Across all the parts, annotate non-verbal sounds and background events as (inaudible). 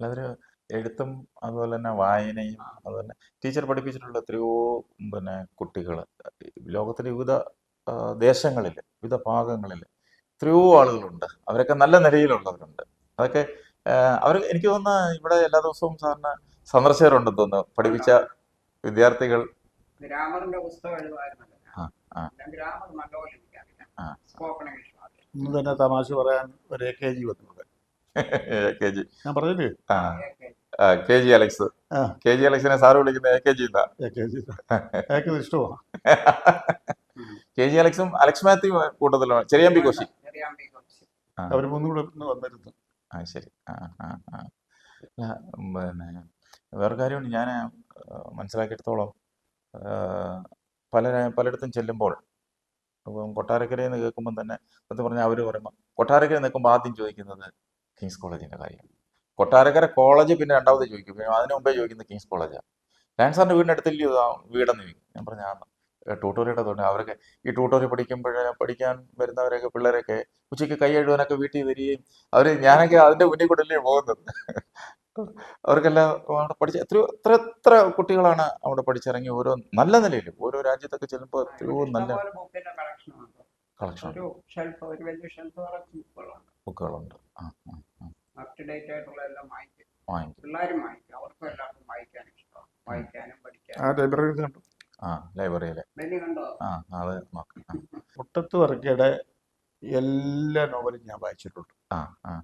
അല്ലാതെ എഴുത്തും അതുപോലെ തന്നെ വായനയും അതുപോലെ ടീച്ചർ പഠിപ്പിച്ചിട്ടുള്ള എത്രയോ പിന്നെ കുട്ടികൾ ലോകത്തിലെ വിവിധ ദേശങ്ങളിൽ വിവിധ ഭാഗങ്ങളിൽ എത്രയോ ആളുകളുണ്ട്. അവരൊക്കെ നല്ല നിലയിലുള്ളവരുണ്ട്. അതൊക്കെ അവർ എനിക്ക് തോന്നുന്നു ഇവിടെ എല്ലാ ദിവസവും സാറിന് സന്ദർശകരുണ്ടെന്ന് തോന്നുന്നു. പഠിപ്പിച്ച വിദ്യാർത്ഥികൾ. ഗ്രാമറിന്റെ പുസ്തകം എഴുതുമായിരുന്നല്ലോ. ആ, ഗ്രാമർ ഇന്ന് തന്നെ തമാശ പറയാൻ ഒരു A K G വന്നിവിടെ (laughs) K G. ഞാൻ പറഞ്ഞില്ലേ? ആ. K G. Alex. K G അലക്സിനെ sir വിളിക്കുന്ന എ കെ ജി ഇഷ്ടമാണ്. (laughs) കെ ജി അലക്സും അലക്സ് മാത്യു കൂട്ടത്തിലാണ് ചെറിയമ്പി കോശി. അവർ മൂന്നും കൂടെ വന്നിരുന്നു. ആ ശരി. ആ ആ ആ. പിന്നെ വേറെ കാര്യമുണ്ട്. ഞാൻ മനസ്സിലാക്കിയെടുത്തോളം പല പലയിടത്തും ചെല്ലുമ്പോൾ അപ്പം കൊട്ടാരക്കരയിൽ നിന്ന് കേൾക്കുമ്പോൾ തന്നെ സത്യം പറഞ്ഞാൽ അവർ പറയുമ്പോൾ കൊട്ടാരക്കര നിൽക്കുമ്പോൾ ആദ്യം ചോദിക്കുന്നത് കിങ്സ് കോളേജിന്റെ കാര്യം. കൊട്ടാരക്കര കോളേജ് പിന്നെ രണ്ടാമത് ചോദിക്കും. പിന്നെ അതിന് മുമ്പേ ചോദിക്കുന്നത് കിങ്സ് കോളേജാണ് ഡാൻസാറിന്റെ വീടിന്റെ അടുത്തില്ല വീടെന്ന് ചോദിക്കും. ഞാൻ പറഞ്ഞു ട്യൂട്ടോറിയുടെ തോന്നി അവരൊക്കെ ഈ ട്യൂട്ടോറിയ പഠിക്കുമ്പോഴേ പഠിക്കാൻ വരുന്നവരൊക്കെ പിള്ളേരൊക്കെ ഉച്ചയ്ക്ക് കൈ എഴുതാനൊക്കെ വീട്ടിൽ വരികയും അവർ ഞാനൊക്കെ അതിന്റെ മുന്നിൽ കൂടെ അല്ലേ പോകുന്നത്? അവർക്കെല്ലാം അവിടെ പഠിച്ച എത്രയോ എത്ര എത്ര കുട്ടികളാണ് അവിടെ പഠിച്ചിറങ്ങി ഓരോ നല്ല നിലയിൽ ഓരോ രാജ്യത്തൊക്കെ ചെല്ലുമ്പോൾ എത്രയോ നല്ല കളക്ഷൻ ബുക്കുകളുണ്ട് ആ ആ. അപ് ടു ഡേറ്റ് ആയിട്ടുള്ള എല്ലാം വായിക്കും. വാങ്ങിക്കും പിള്ളേരും വായിക്കും. അവർക്കും എല്ലാവർക്കും വായിക്കാൻ ഇഷ്ടമാണ്. വായിക്കാനും ആ പഠിക്കാനും ലൈബ്രറി കണ്ടു. ആ ലൈബ്രറിയിലെ. ആ അത് നോക്കാം. മുട്ടത്ത് വർക്കയുടെ എല്ലാ നോവലും ഞാൻ വായിച്ചിട്ടുണ്ട്. ആ ആ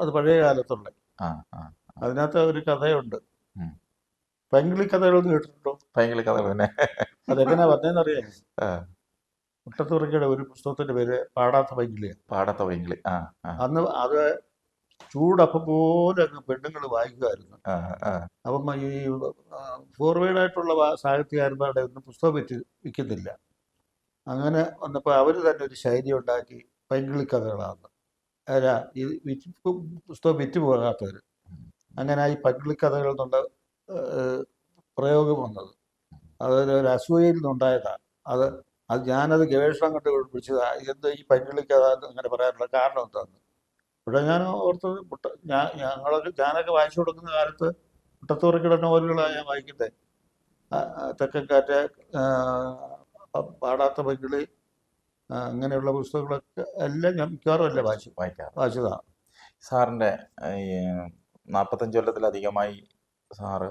അത് പഴയ കാലത്തുള്ള. ആ ആ അതിനകത്ത് ഒരു കഥയുണ്ട്. പൈങ്കിളി പെങ്കിളി കഥകളൊന്നും കേട്ടിട്ടുണ്ടോ? പൈങ്കിളി കഥകൾ തന്നെ. അതെങ്ങനെയാ പറഞ്ഞതെന്നറിയാം ആ. മുട്ടത്ത് വർക്കയുടെ ഒരു പുസ്തകത്തിന്റെ പേര് പാടാത്ത പൈങ്കിളിയാണ്. പാടാത്ത ആ ആ. അന്ന് അത് ചൂടപ്പം പോലെ അങ്ങ് പെണ്ണുങ്ങൾ വായിക്കുമായിരുന്നു അപ്പം ഈ ഫോർവേഡ് ആയിട്ടുള്ള സാഹിത്യകാരന്മാരുടെ ഒന്നും പുസ്തകം വെച്ച് വിൽക്കുന്നില്ല. അങ്ങനെ വന്നപ്പോൾ അവർ തന്നെ ഒരു ശൈലി ഉണ്ടാക്കി പൈങ്കിളി കഥകളാണ് അല്ല ഈ വിറ്റ് പുസ്തകം വിറ്റ് പോകാത്തവർ അങ്ങനെ ഈ പൈങ്കിളി കഥകൾ എന്നുള്ള പ്രയോഗം വന്നത്. അതൊരു ഒരു അസൂയയിൽ നിന്നുണ്ടായതാണ് അത് അത് ഞാനത് ഗവേഷണം കണ്ട് പിടിച്ചത്. എന്ത് ഈ പൈങ്കിളി കഥ അങ്ങനെ പറയാനുള്ള കാരണം എന്താണെന്ന് ഇവിടെ ഞാൻ ഓർത്തത് മുട്ട ഞാൻ ഞങ്ങളൊക്കെ ഞാനൊക്കെ വായിച്ചു കൊടുക്കുന്ന കാലത്ത് മുട്ടത്തുറക്കിട നോവലുകളാണ് ഞാൻ വായിക്കുന്നത് ആ തെക്കൻകാറ്റ് പാടാത്ത പൈങ്കിളി അങ്ങനെയുള്ള പുസ്തകങ്ങളൊക്കെ എല്ലാം ഞാൻ മിക്കവാറും അല്ല വായിച്ചു. വായിക്കാം വായിച്ചതാണ് സാറിന്റെ ഈ നാൽപ്പത്തഞ്ച് കൊല്ലത്തിലധികമായി സാറ്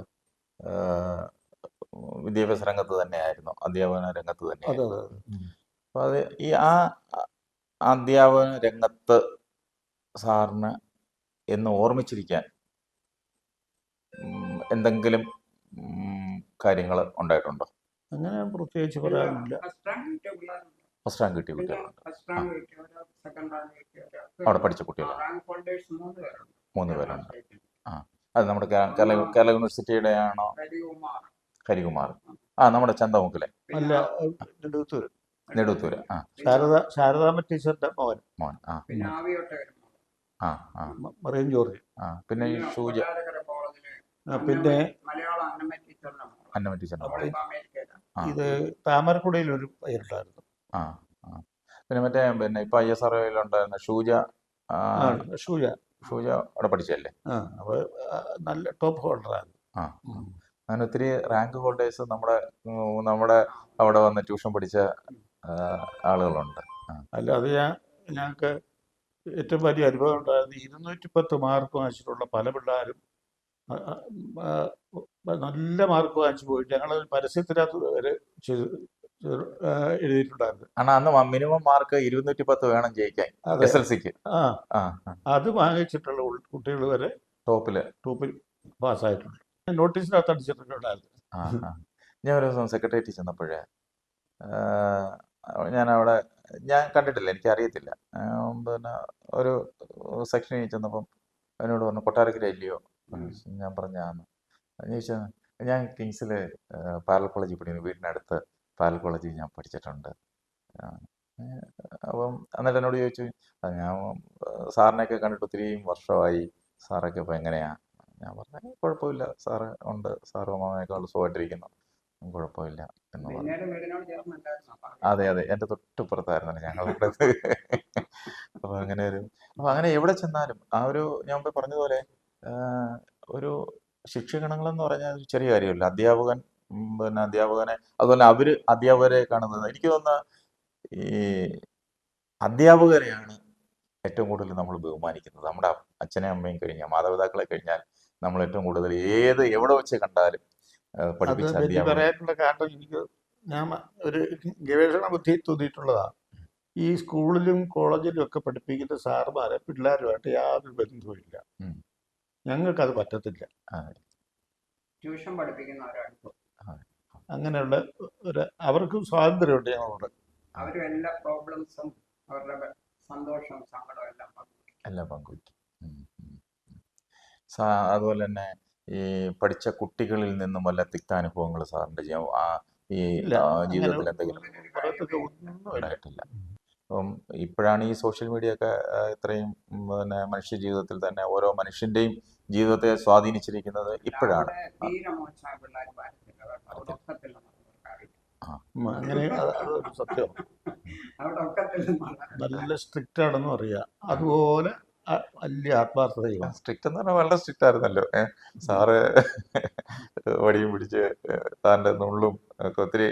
വിദ്യാഭ്യാസ രംഗത്ത് തന്നെയായിരുന്നു. അധ്യാപന രംഗത്ത് തന്നെ അപ്പോൾ അത് ഈ ആ അധ്യാപന രംഗത്ത് സാറിന് എന്ന് ഓർമ്മിച്ചിരിക്കാൻ എന്തെങ്കിലും കാര്യങ്ങൾ ഉണ്ടായിട്ടുണ്ടോ? അങ്ങനെ പ്രത്യേകിച്ച് പറയാനില്ല. ഫസ്റ്റ് റാങ്ക് കിട്ടിയ കുട്ടികളുണ്ട്. അവിടെ പഠിച്ച ഹോൾഡേഴ്സ് മൂന്ന് പേരുണ്ട്. ആ. അത് നമ്മുടെ കേരള കേരള യൂണിവേഴ്സിറ്റിയുടെ ആണോ ഹരികുമാർ ഹരികുമാർ ആ നമ്മുടെ ചന്തമുക്കിലെ അല്ല നെടുത്തൂര് നെടുത്തൂര് ആ. ശാരദ ശാരദാമ്മ ടീച്ചറിന്റെ മോൻ. മോൻ. ആ. മറിയം ജോർജ്. ആ പിന്നെ ഷൂജ പിന്നെ അന്നമ ടീച്ചറിന്റെ ഇത് താമരക്കുടയിൽ ഒരു പയ്യനുണ്ടായിരുന്നു. ആ ആ. പിന്നെ മറ്റേ പിന്നെ ഇപ്പൊ ഐ എസ് ആർ ഉണ്ടായിരുന്ന ഷൂജ ഷൂജ. ഷൂജ അവിടെ പഠിച്ചല്ലേ അപ്പൊ നല്ല ടോപ്പ് ഹോൾഡറായിരുന്നു. ആ. അങ്ങനെ ഒത്തിരി റാങ്ക് ഹോൾഡേഴ്സ് നമ്മുടെ നമ്മുടെ അവിടെ വന്ന് ട്യൂഷൻ പഠിച്ച ആളുകളുണ്ട്. അല്ല അത് ഞാൻ ഞങ്ങൾക്ക് ഏറ്റവും വലിയ അനുഭവം ഉണ്ടായിരുന്നു ഇരുന്നൂറ്റി പത്ത് മാർക്ക് വാങ്ങിച്ചിട്ടുള്ള പല പിള്ളേരും നല്ല മാർക്ക് വാങ്ങിച്ചു പോയി. ഞങ്ങൾ പരസ്യത്തിനകത്ത് വരെ എഴുതിയിട്ടുണ്ടായിരുന്നു. കാരണം അന്ന് മിനിമം മാർക്ക് ഇരുന്നൂറ്റി പത്ത് വേണം ജയിക്കാൻ എസ് എൽ സിക്ക്. അത് വാങ്ങിച്ചിട്ടുള്ള കുട്ടികൾ വരെ ടോപ്പിൽ. ടോപ്പിൽ പാസ്സായിട്ടുണ്ട്. നോട്ടീസിനകത്ത് അടിച്ചിട്ടുണ്ടായിരുന്നു. ഞാൻ ഒരു ദിവസം സെക്രട്ടേറിയറ്റിൽ ചെന്നപ്പോഴേ ഞാൻ അവിടെ ഞാൻ കണ്ടിട്ടില്ല എനിക്ക് അറിയത്തില്ല പിന്നെ ഒരു സെക്ഷനിൽ ചെന്നപ്പം അവനോട് പറഞ്ഞു കൊട്ടാരക്കര ഇല്ലയോ. ഞാൻ പറഞ്ഞാന്ന് ചോദിച്ചാൽ ഞാൻ കിങ്സിൽ പാരൽ കോളേജിൽ പഠിക്കുന്നു. വീടിനടുത്ത് പാരൽ കോളേജിൽ ഞാൻ പഠിച്ചിട്ടുണ്ട്. അപ്പം എന്നിട്ട് എന്നോട് ചോദിച്ചു ഞാൻ സാറിനെയൊക്കെ കണ്ടിട്ട് ഒത്തിരി വർഷമായി. സാറൊക്കെ ഇപ്പം എങ്ങനെയാ? ഞാൻ പറഞ്ഞു കുഴപ്പമില്ല. സാറ് ഉണ്ട്. സാറ് മാമയൊക്കെ സുഖമായിട്ടിരിക്കുന്നു. ഉം, കുഴപ്പമില്ല. എന്ന് അതെ അതെ. എന്റെ തൊട്ടിപ്പുറത്തായിരുന്നു ഞങ്ങളുടെ അപ്പൊ അങ്ങനെ ഒരു അപ്പൊ അങ്ങനെ എവിടെ ചെന്നാലും ആ ഒരു ഞാൻ മുമ്പ് പറഞ്ഞതുപോലെ ഒരു ഒരു ശിക്ഷകണങ്ങളെന്ന് പറഞ്ഞാൽ ചെറിയ കാര്യമല്ല. അധ്യാപകൻ പിന്നെ അധ്യാപകനെ അതുപോലെ അവർ അധ്യാപകരെ കാണുന്നത്. എനിക്ക് തോന്നുന്ന ഈ അധ്യാപകരെയാണ് ഏറ്റവും കൂടുതൽ നമ്മൾ ബഹുമാനിക്കുന്നത്. നമ്മുടെ അച്ഛനെയും അച്ഛനെ അമ്മയും കഴിഞ്ഞാൽ മാതാപിതാക്കളെ കഴിഞ്ഞാൽ നമ്മൾ ഏറ്റവും കൂടുതൽ ഏത് എവിടെ വെച്ച് കണ്ടാലും പറയാനുള്ള കാരണം എനിക്ക് ഞാൻ ഒരു ഗവേഷണ ബുദ്ധി തോന്നിയിട്ടുള്ളതാണ്. ഈ സ്കൂളിലും കോളേജിലും ഒക്കെ പഠിപ്പിക്കുന്ന സാറുമാരെ പിള്ളേരുമായിട്ട് യാതൊരു ബന്ധവുമില്ല ഇല്ല. ഞങ്ങൾക്കത് പറ്റത്തില്ല. ട്യൂഷൻ പഠിപ്പിക്കുന്നവരാണ് അങ്ങനെയുള്ള ഒരു അവർക്ക് സ്വാതന്ത്ര്യമുണ്ട് ഞങ്ങളോട്. അവരും എല്ലാ പ്രോബ്ലംസും അവരുടെ സന്തോഷം സന്തോഷവും സങ്കടവും എല്ലാം പങ്കുവയ്ക്കും. എല്ലാം പങ്കുവയ്ക്കും അതുപോലെ തന്നെ ഈ പഠിച്ച കുട്ടികളിൽ നിന്നും വല്ല തിക്താനുഭവങ്ങൾ സാറിന്റെ ജീവ- ആ ഈ ആ, ജീവിതത്തിൽ എന്തെങ്കിലും ഉണ്ടായിട്ടില്ല. അപ്പം ഇപ്പോഴാണ് ഈ സോഷ്യൽ മീഡിയ ഒക്കെ ഇത്രയും പിന്നെ മനുഷ്യ ജീവിതത്തിൽ തന്നെ ഓരോ മനുഷ്യന്റെയും ജീവിതത്തെ സ്വാധീനിച്ചിരിക്കുന്നത് ഇപ്പോഴാണ്. അങ്ങനെ സത്യം. നല്ല സ്ട്രിക്റ്റ് ആണെന്നും അറിയാം അതുപോലെ വലിയ ആത്മാർത്ഥതയും സ്ട്രിക്റ്റ് എന്ന് പറഞ്ഞാൽ വളരെ സ്ട്രിക്റ്റ് ആയിരുന്നല്ലോ ഏഹ് സാറ് വടിയും പിടിച്ച് താന്റെ നുള്ളും ഒക്കെ ഒത്തിരി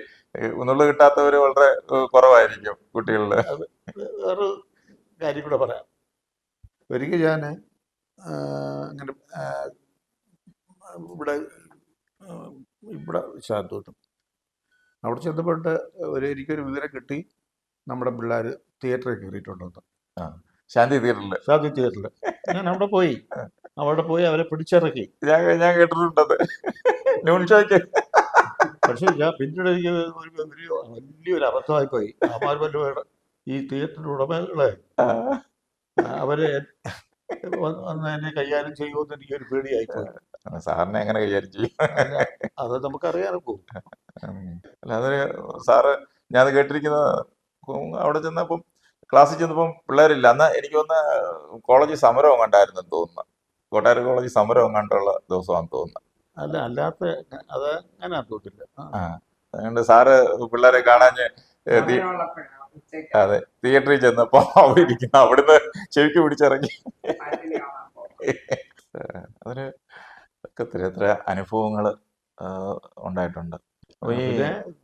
നുള്ളു കിട്ടാത്തവര് വളരെ കുറവായിരിക്കും കുട്ടികളിൽ വേറെ കാര്യം കൂടെ പറയാം. ഒരിക്കൽ ഞാൻ അങ്ങനെ ഇവിടെ ഇവിടെ ശാന്തോട്ടും അവിടെ ചെന്നപ്പോട്ട് ഒരു എനിക്കൊരു വിവരം കിട്ടി. നമ്മുടെ പിള്ളേർ തിയേറ്ററിൽ കയറിയിട്ടുണ്ടെന്ന്. ശാന്തി തിയേറ്ററിൽ ശാന്തി തിയേറ്ററിൽ ഞാൻ അവിടെ പോയി. അവിടെ പോയി അവരെ പിടിച്ചിറക്കി. ഞാൻ ഞാൻ കേട്ടിട്ടുണ്ടത്. ന്യൂൺ ഷോയ്ക്ക് പക്ഷേ ഞാൻ പിന്നീട് എനിക്ക് ഒരു വലിയ വലിയൊരു അബദ്ധമായി പോയി. അമാർ വല്ലതും ഈ തിയേറ്റർ ഉടമകളെ അവരെ വന്ന് എന്നെ കൈകാര്യം ചെയ്യുമെന്ന് എനിക്കൊരു പേടിയായി സാറിനെ എങ്ങനെ കൈകാര്യം ചെയ്യും? അത് നമുക്കറിയാനൊക്കും. അല്ല അതൊരു സാറ് ഞാൻ കേട്ടിരിക്കുന്ന അവിടെ ചെന്നപ്പം ക്ലാസ്സിൽ ചെന്നപ്പം പിള്ളേരില്ല. അന്ന് എനിക്ക് വന്ന് കോളേജ് സമരം കണ്ടായിരുന്നു തോന്നുന്നു. കോട്ടാര കോളേജ് സമരം കണ്ടുള്ള ദിവസമാണെന്ന് തോന്നുന്നു. അല്ല അല്ലാത്ത അത് അങ്ങനെ തോട്ടില്ല അതുകൊണ്ട് സാറ് പിള്ളേരെ ഉച്ചയ്ക്ക് അതെ തിയേറ്ററിൽ ചെന്നപ്പോ അവരിക്കുന്ന അവിടുന്ന് ചെവിക്ക് പിടിച്ചിറങ്ങി. അതിന് കാണാൻ അതൊരു ഒക്കെ എത്ര അനുഭവങ്ങൾ ഉണ്ടായിട്ടുണ്ട്.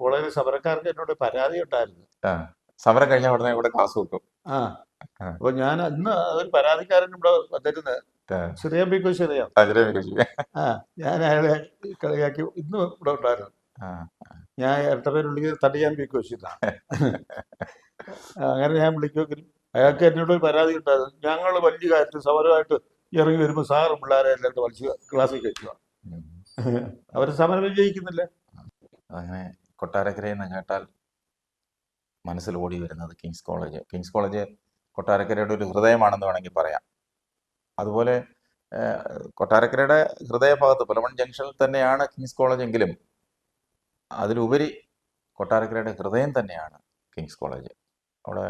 കോളേജ് സമരക്കാർക്ക് എന്നോട് പരാതി ഉണ്ടായിരുന്നു. സമരം കഴിഞ്ഞ ഉടനെ ഇവിടെ ക്ലാസ് വെക്കും. ആ. അപ്പൊ ഞാൻ അന്ന് ഒരു പരാതിക്കാരൻ ഇവിടെ വന്നിരുന്നത് ചെറിയ പിക്കോ ചെറിയാം ആ ഞാൻ അയാളെ കളിയാക്കി. ഇന്ന് ഇവിടെ ഉണ്ടായിരുന്നു. ഞാൻ ഇരട്ട പേര് വിളിക്കുന്നത് തടിയാൻ പിക്കോ (laughs) അങ്ങനെ ഞാൻ വിളിക്കുമെങ്കിലും അയാൾക്ക് എന്നോട് ഒരു പരാതി ഉണ്ടായിരുന്നു. ഞങ്ങൾ വലിയ കാര്യത്തിൽ സമരമായിട്ട് ഇറങ്ങി വരുമ്പോൾ സാറ് പിള്ളേരെ എല്ലാവരും വലിച്ച് ക്ലാസ്സിൽ കയറ്റുക അവർ സമരം വിജയിക്കുന്നില്ല. അങ്ങനെ കൊട്ടാരക്കരയിൽ നിന്ന് കേട്ടാൽ മനസ്സിൽ ഓടി വരുന്നത് കിങ്സ് കോളേജ്. കിങ്സ് കോളേജ് കൊട്ടാരക്കരയുടെ ഒരു ഹൃദയമാണെന്ന് വേണമെങ്കിൽ പറയാം. അതുപോലെ കൊട്ടാരക്കരയുടെ ഹൃദയഭാഗത്ത് പുലമൺ ജംഗ്ഷനിൽ തന്നെയാണ് കിങ്സ് കോളേജ് എങ്കിലും അതിലുപരി കൊട്ടാരക്കരയുടെ ഹൃദയം തന്നെയാണ് കിങ്സ് കോളേജ്. അവിടെ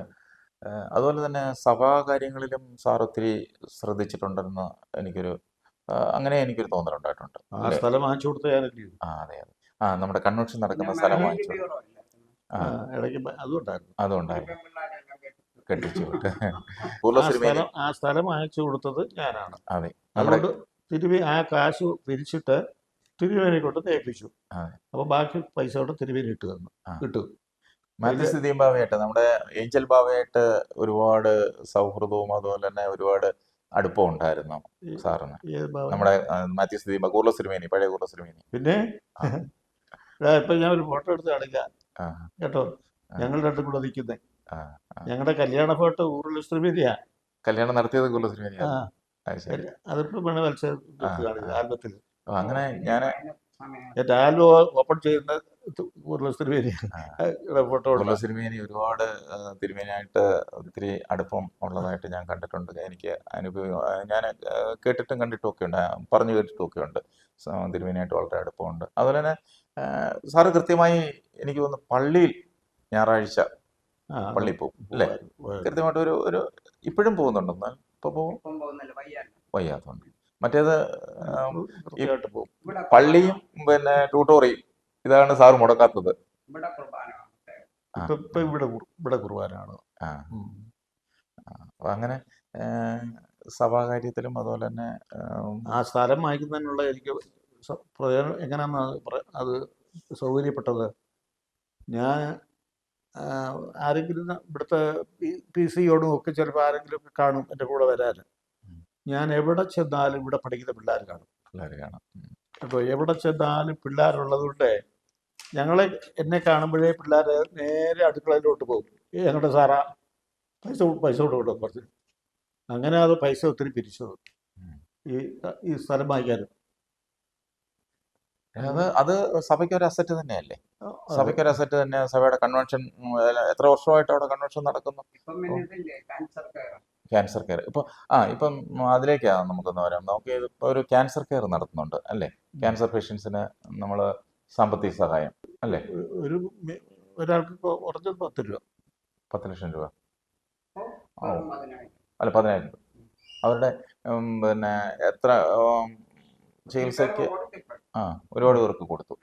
അതുപോലെ തന്നെ സഭാ കാര്യങ്ങളിലും സാർ ഒത്തിരി ശ്രദ്ധിച്ചിട്ടുണ്ടെന്ന് എനിക്കൊരു അങ്ങനെ എനിക്കൊരു തോന്നലുണ്ടായിട്ടുണ്ട്. ആ സ്ഥലം വാങ്ങിച്ചു കൊടുത്ത ആ അതെ അതെ. ആ നമ്മുടെ കൺവെൻഷൻ നടക്കുന്ന സ്ഥലം വാങ്ങിച്ചു ഇടയ്ക്ക് അതുണ്ടായിരുന്നു. അതുണ്ടായിരുന്നു. പെൺപിള്ളേരെല്ലാം കെട്ടി- കെട്ടിച്ചു വിട്ട് ആ സ്ഥലം അയച്ചു വാങ്ങിച്ചു കൊടുത്തത് ഞാനാണ്. അതെ. നമ്മുടെ അതുകൊണ്ട് തിരുവി ആ കാശ് പിരിച്ചിട്ട് തിരുവേനെ കൊണ്ട് തേപ്പിച്ചു. അപ്പൊ ബാക്കി പൈസ കൊണ്ട് തിരുവേനി ഇട്ട് തന്നു. കിട്ടു ഇട്ടു. ഭാവയായിട്ട് നമ്മുടെ ഏഞ്ചൽ ഭാവയായിട്ട് ഒരുപാട് സൗഹൃദവും അതുപോലെ തന്നെ ഒരുപാട് അടുപ്പം ഉണ്ടായിരുന്നു സാറിന്. നമ്മുടെ ദീപ കൂർല സിനിമേനി പഴയ കൂർല സിനിമേനി. പിന്നെ (laughs) ഇപ്പൊ ഞാൻ ഒരു ഫോട്ടോ എടുത്ത് കാണിക്കാം. കേട്ടോ. ഞങ്ങൾ രണ്ടും കൂടെ നിൽക്കുന്നേ. ഞങ്ങളുടെ കല്യാണ ഫോട്ടോ ഊരുള്ള ശ്രീമതിയാ കല്യാണം നടത്തിയത് ശരി. അതിപ്പോ വേണേ മത്സരം. ആൽബത്തിൽ അങ്ങനെ ഞാൻ സമയം. ഓപ്പൺ ചെയ്യുന്ന. ഫോട്ടോ സിനിമേനി ഒരുപാട് തിരുമേനിയായിട്ട് ഒത്തിരി അടുപ്പം ഉള്ളതായിട്ട് ഞാൻ കണ്ടിട്ടുണ്ട്. എനിക്ക് അനുഭവം ഞാൻ കേട്ടിട്ടും കണ്ടിട്ടും ഒക്കെ ഉണ്ട് പറഞ്ഞു കേട്ടിട്ടും ഒക്കെ ഉണ്ട് തിരുമേനിയായിട്ട് വളരെ അടുപ്പമുണ്ട്. അതുപോലെ തന്നെ സാറ് കൃത്യമായി എനിക്ക് തോന്നുന്നു പള്ളിയിൽ ഞായറാഴ്ച പള്ളി പോകും അല്ലേ? കൃത്യമായിട്ട് ഒരു ഒരു ഇപ്പോഴും പോകുന്നുണ്ടെന്ന് ഇപ്പൊ പോകും? വയ്യാത്തതുകൊണ്ട്. മറ്റേത് പള്ളിയും പിന്നെ ട്യൂട്ടോറിയും ഇതാണ് സാർ മുടക്കാത്തത്. ഇവിടെ. ഇപ്പൊ ഇവിടെ ഇവിടെ കുർബാനാണ് അപ്പൊ അങ്ങനെ സഭാകാര്യത്തിലും അതുപോലെ തന്നെ ആ സ്ഥലം വാങ്ങിക്കുന്നതിനുള്ള എനിക്ക് പ്രയോജനം എങ്ങനെയാണെന്ന് അത് സൗകര്യപ്പെട്ടത് ഞാൻ ആരെങ്കിലും ഇവിടുത്തെ പി സിയോടും ഒക്കെ ചിലപ്പോൾ ആരെങ്കിലും ഒക്കെ കാണും എന്റെ കൂടെ വരാൻ. ഞാൻ എവിടെ ചെന്നാലും ഇവിടെ പഠിക്കുന്ന പിള്ളേർ കാണും. പിള്ളേർ കാണാം. അപ്പോൾ എവിടെ ചെന്നാലും പിള്ളേരുള്ളത് കൊണ്ട് ഞങ്ങളെ എന്നെ കാണുമ്പോഴേ പിള്ളേർ നേരെ അടുക്കളയിലോട്ട് പോകും. "ഏ, ഞങ്ങളുടെ സാറാ? പൈസ പൈസ കൊടുക്കട്ടോ കുറച്ച്. അങ്ങനെ അത് പൈസ ഒത്തിരി പിരിച്ചു. ഈ ഈ സ്ഥലം വാങ്ങിക്കാനും. അത് അത് സഭയ്ക്ക് ഒരു അസറ്റ് തന്നെയല്ലേ? സഭയ്ക്ക് ഒരു അസറ്റ് തന്നെ സഭയുടെ കൺവെൻഷൻ എത്ര വർഷമായിട്ട് അവിടെ കൺവെൻഷൻ നടക്കുന്നു? ക്യാൻസർ കെയർ ഇപ്പൊ ആ ഇപ്പം അതിലേക്കാണ് നമുക്കൊന്ന് വരാം. നമുക്ക് ഇപ്പോൾ ഒരു ക്യാൻസർ കെയർ നടത്തുന്നുണ്ട് അല്ലേ? ക്യാൻസർ പേഷ്യൻസിന് നമ്മൾ സാമ്പത്തിക സഹായം അല്ലേ? ഒരു ഒരാൾക്ക് കുറഞ്ഞത് പത്ത് രൂപ. പത്ത് ലക്ഷം രൂപ. ഓ. അല്ല പതിനായിരം രൂപ. അവരുടെ പിന്നെ എത്ര ചികിത്സക്ക് ചികിത്സയ്ക്ക് ആ ഒരുപാട് പേർക്ക് കൊടുത്തു.